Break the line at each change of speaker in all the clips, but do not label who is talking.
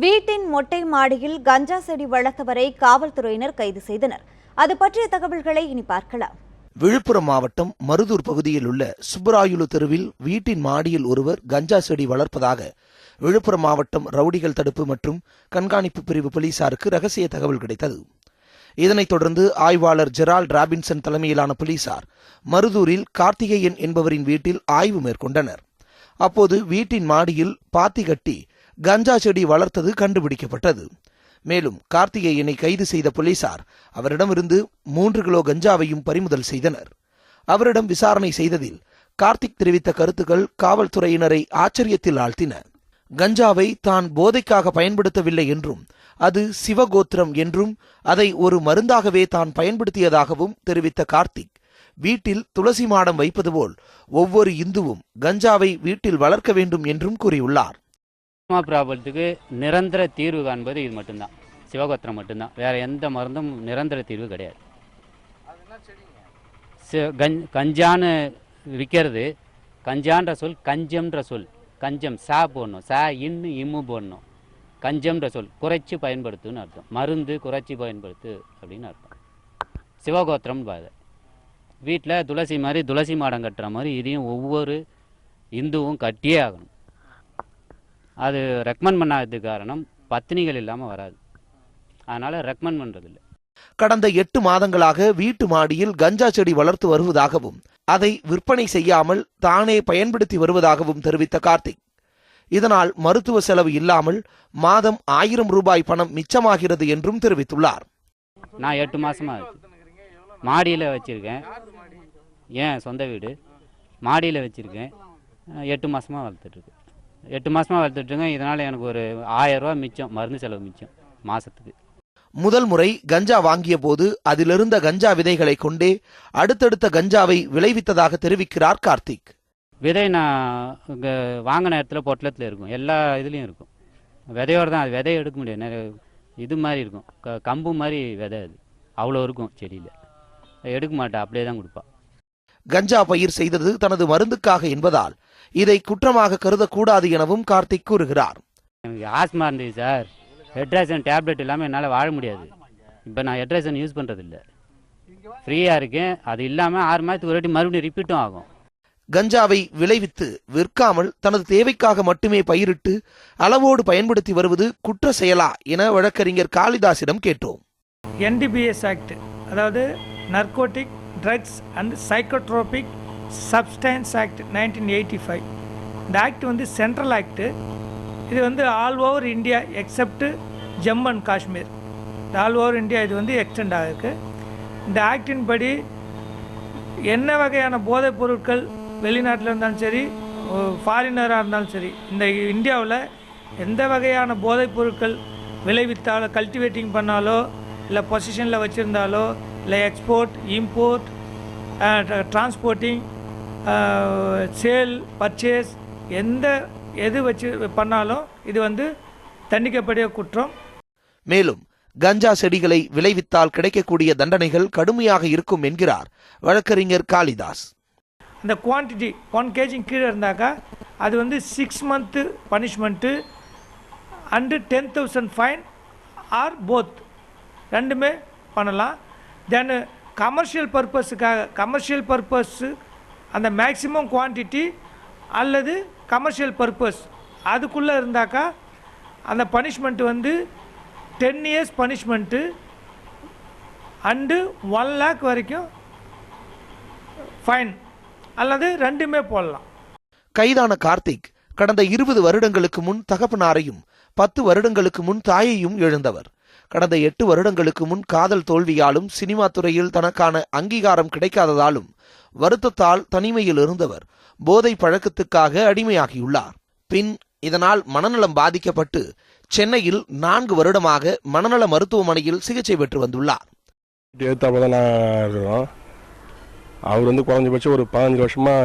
வீட்டின் மொட்டை மாடியில் கஞ்சா செடி வளர்த்தவரை காவல்துறையினர் கைது செய்தனர். அது பற்றிய தகவல்களை இனி பார்க்கலாம்.
விழுப்புரம் மாவட்டம் மருதூர் பகுதியில் உள்ள சுப்பராயுலு தெருவில் வீட்டின் மாடியில் ஒருவர் கஞ்சா செடி வளர்ப்பதாக விழுப்புரம் மாவட்டம் ரவுடிகள் தடுப்பு மற்றும் கண்காணிப்பு பிரிவு போலீசாருக்கு ரகசிய தகவல் கிடைத்தது. இதனைத் தொடர்ந்து ஆய்வாளர் ஜெரால்ட் ராபின்சன் தலைமையிலான போலீசார் மருதூரில் கார்த்திகேயன் என்பவரின் வீட்டில் ஆய்வு மேற்கொண்டனர். அப்போது வீட்டின் மாடியில் பாத்தி கட்டி கஞ்சா செடி வளர்த்தது கண்டுபிடிக்கப்பட்டது. மேலும் கார்த்திகேயனை கைது செய்த போலீசார் அவரிடமிருந்து மூன்று கிலோ கஞ்சாவையும் பறிமுதல் செய்தனர். அவரிடம் விசாரணை செய்ததில் கார்த்திக் தெரிவித்த கருத்துக்கள் காவல்துறையினரை ஆச்சரியத்தில் ஆழ்த்தின. கஞ்சாவை தான் போதைக்காக பயன்படுத்தவில்லை என்றும் அது சிவகோத்திரம் என்றும் அதை ஒரு மருந்தாகவே தான் பயன்படுத்தியதாகவும் தெரிவித்த கார்த்திக் வீட்டில் துளசி மாடம் வைப்பது போல் ஒவ்வொரு இந்துவும் கஞ்சாவை வீட்டில் வளர்க்க வேண்டும் என்றும் கூறியுள்ளார்.
ப்ராப்ளத்துக்கு நிரந்தர தீர்வு காண்பது இது மட்டும்தான். சிவகோத்திரம் மட்டும்தான். வேற எந்த மருந்தும் நிரந்தர தீர்வு கிடையாது. கஞ்சான்னு விற்கிறது. கஞ்சான்ற சொல் கஞ்சம்ன்ற சொல். கஞ்சம் சா போடணும். சா இன்னு இம்மு போடணும். கஞ்சம்ன்ற சொல் குறைச்சி பயன்படுத்துன்னு அர்த்தம். மருந்து குறைச்சி பயன்படுத்து அப்படின்னு அர்த்தம். சிவகோத்திரம் பாதை. வீட்டில் துளசி மாதிரி துளசி மாடம் கட்டுற மாதிரி இதையும் ஒவ்வொரு இந்துவும் கட்டியே ஆகணும். அது ரெக்கமெண்ட் பண்ணாததுக்கு காரணம் பத்தினிகள் இல்லாமல் வராது. அதனால் ரெக்கமெண்ட் பண்ணுறதில்ல
கடந்த எட்டு மாதங்களாக வீட்டு மாடியில் கஞ்சா செடி வளர்த்து வருவதாகவும் அதை விற்பனை செய்யாமல் தானே பயன்படுத்தி வருவதாகவும் தெரிவித்த கார்த்திக். இதனால் மருத்துவ செலவு இல்லாமல் மாதம் ஆயிரம் ரூபாய் பணம் மிச்சமாகிறது என்றும் தெரிவித்துள்ளார்.
நான் எட்டு மாசமா மாடியில் வச்சுருக்கேன். ஏன் சொந்த வீடு? மாடியில் வச்சுருக்கேன். எட்டு மாசமாக வளர்த்துட்ருக்கு எட்டு மாசமாக வளர்த்துட்ருக்கேன் இதனால் எனக்கு ஒரு ஆயிரம் ரூபாய் மிச்சம் மருந்து செலவு மிச்சம் மாதத்துக்கு
முதல் முறை கஞ்சா வாங்கிய போது அதிலிருந்த கஞ்சா விதைகளை கொண்டே அடுத்தடுத்த கஞ்சாவை விளைவித்ததாக தெரிவிக்கிறார் கார்த்திக்.
விதை நான் வாங்கின இடத்துல பொட்டலத்தில் இருக்கும். எல்லா இதுலேயும் இருக்கும். விதையோடு தான் அது விதையை எடுக்க முடியாது. நிறைய இது மாதிரி இருக்கும். க கம்பு மாதிரி விதை அது. அவ்வளோ இருக்கும் செடியில். எடுக்க மாட்டேன் அப்படியே தான் கொடுப்பா.
கஞ்சா பயிர் செய்தது தனது மருந்துக்காக என்பதால் இதை குற்றமாக கருதக்கூடாது எனவும் கார்த்திக் கூறுகிறார்.
எனக்கு ஆஸ்மா இருந்தது சார். ஹெட்ரேசன் டேப்லெட் இல்லாமல் என்னால் வாழ முடியாது. இப்போ நான் ஹெட்ரேசன் யூஸ் பண்ணுறதில்ல ஃப்ரீயாக இருக்கேன். அது இல்லாமல் ஆறு மாதத்துக்கு ஒரு வாட்டி மறுபடியும் ரிப்பீட்டும் ஆகும்.
கஞ்சாவை விளைவித்து விற்காமல் தனது தேவைக்காக மட்டுமே பயிரிட்டு அளவோடு பயன்படுத்தி வருவது குற்ற செயலா என வழக்கறிஞர் காளிதாசிடம் கேட்டோம்.
என்டிபிஎஸ் ஆக்ட் அதாவது narcotic drugs and psychotropic substance act nineteen eighty five இந்த ஆக்ட் வந்து சென்ட்ரல் ஆக்ட்டு இது வந்து all over India except Jammu and Kashmir இந்த ஆல் ஓவர் இந்தியா இது வந்து எக்ஸ்டெண்ட் ஆகிருக்கு இந்த ஆக்டின் படி என்ன வகையான போதைப் பொருட்கள் வெளிநாட்டில் இருந்தாலும் சரி ஃபாரினராக இருந்தாலும் சரி இந்த இந்தியாவில் எந்த வகையான போதைப் பொருட்கள் விளைவித்தாலோ கல்டிவேட்டிங் பண்ணாலோ இல்லை பொசிஷனில் வச்சுருந்தாலோ இல்லை export import transporting sale purchase எந்த எது வச்சு பண்ணாலும் இது வந்து தண்டிக்கப்படிய குற்றம்.
மேலும் கஞ்சா செடிகளை விளைவித்தால் கிடைக்கக்கூடிய தண்டனைகள் கடுமையாக இருக்கும் என்கிறார் வழக்கறிஞர் காளிதாஸ்.
அந்த குவான்டிட்டி ஒன் கேஜி கீழே இருந்தாக்கா அது வந்து six month punishment and ten thousand fine or both ரெண்டுமே பண்ணலாம். தென் கமர்ஷியல் பர்பஸுக்காக கமர்ஷியல் பர்பஸ்ஸு அந்த மேக்ஸிமம் குவான்டிட்டி அல்லது கமர்ஷியல் பர்பஸ் அதுக்குள்ளே இருந்தாக்கா அந்த பனிஷ்மெண்ட் வந்து ten years punishment and one lakh வரைக்கும் ஃபைன் அல்லது ரெண்டுமே போடலாம்.
கைதான கார்த்திக் கடந்த இருபது வருடங்களுக்கு முன் தகப்பனாரையும் பத்து வருடங்களுக்கு முன் தாயையும் எழுந்தவர். கடந்த எட்டு வருடங்களுக்கு முன் காதல் தோல்வியாலும் சினிமா துறையில் தனக்கான அங்கீகாரம் கிடைக்காததாலும் வருத்தத்தால் தனிமையில் இருந்தவர் போதை பழக்கத்துக்காக அடிமையாகியுள்ளார். பின் இதனால் மனநலம் பாதிக்கப்பட்டு சென்னையில் நான்கு வருடமாக மனநல மருத்துவமனையில் சிகிச்சை பெற்று வந்துள்ளார்.
ஏத்தாப்புல தான் நான் இருக்கிறோம் அவர் வந்து குறைஞ்சபட்சம் ஒரு பதினஞ்சு வருஷமாக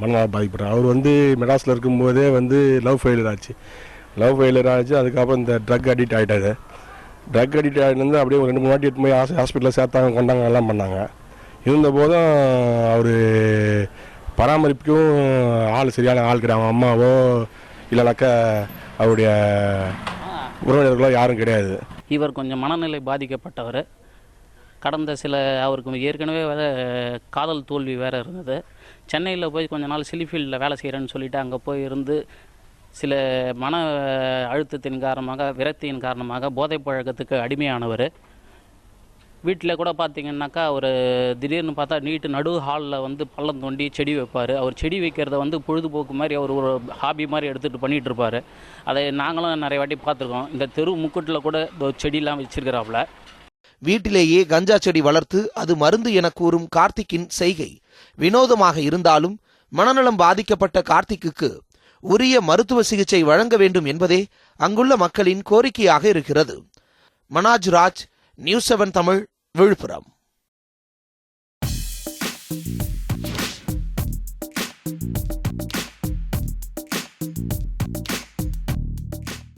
மனநல பாதிக்கப்படுறார். அவர் வந்து மெட்ராஸில் இருக்கும்போதே வந்து லவ் ஃபெயிலியர் ஆச்சு. லவ் ஃபெயிலியர் ஆச்சு அதுக்கப்புறம் இந்த ட்ரக் அடிக்ட் ஆகிட்டாரு ட்ரக் அடிக்ட் ஆகிட்டு அப்படியே ஒரு ரெண்டு மூணு வாட்டி எட்டு போய் ஹாஸ்பிட்டலில் சேர்த்தாங்க கொண்டாங்க எல்லாம் பண்ணாங்க. இருந்தபோதும் அவர் பராமரிப்புக்கும் ஆள் சரியான ஆள் கிடையாது. அவங்க அம்மாவோ இல்லைனாக்கா அவருடைய உறவினர்களோ யாரும் கிடையாது.
இவர் கொஞ்சம் மனநிலை பாதிக்கப்பட்டவர். கடந்த சில அவருக்கு ஏற்கனவே வேறு காதல் தோல்வி வேறு இருந்தது. சென்னையில் போய் கொஞ்ச நாள் சிலிஃபீல்டில் வேலை செய்கிறேன்னு சொல்லிவிட்டு அங்கே போய் இருந்து சில மன அழுத்தத்தின் காரணமாக விரக்தியின் காரணமாக போதைப் பழக்கத்துக்கு அடிமையானவர். வீட்டில் கூட பார்த்தீங்கன்னாக்கா அவர் திடீர்னு பார்த்தா நீட்டு நடு ஹாலில் வந்து பள்ளம் தோண்டி செடி வைப்பார். அவர் செடி வைக்கிறத வந்து பொழுதுபோக்கு மாதிரி அவர் ஒரு ஹாபி மாதிரி எடுத்துகிட்டு பண்ணிகிட்டு இருப்பார். அதை நாங்களும் நிறைய வாட்டி பார்த்துருக்கோம். இந்த தெரு முக்கூட்டில் கூட இந்த செடியெலாம் வச்சிருக்கிறாப்புல.
வீட்டிலேயே கஞ்சா செடி வளர்த்து அது மருந்து என கூறும் கார்த்திக்கின் செய்கை வினோதமாக இருந்தாலும் மனநலம் பாதிக்கப்பட்ட கார்த்திக்குக்கு உரிய மருத்துவ சிகிச்சை வழங்க வேண்டும் என்பதே அங்குள்ள மக்களின் கோரிக்கையாக இருக்கிறது. Manoj Raj news seven Tamil Villupuram.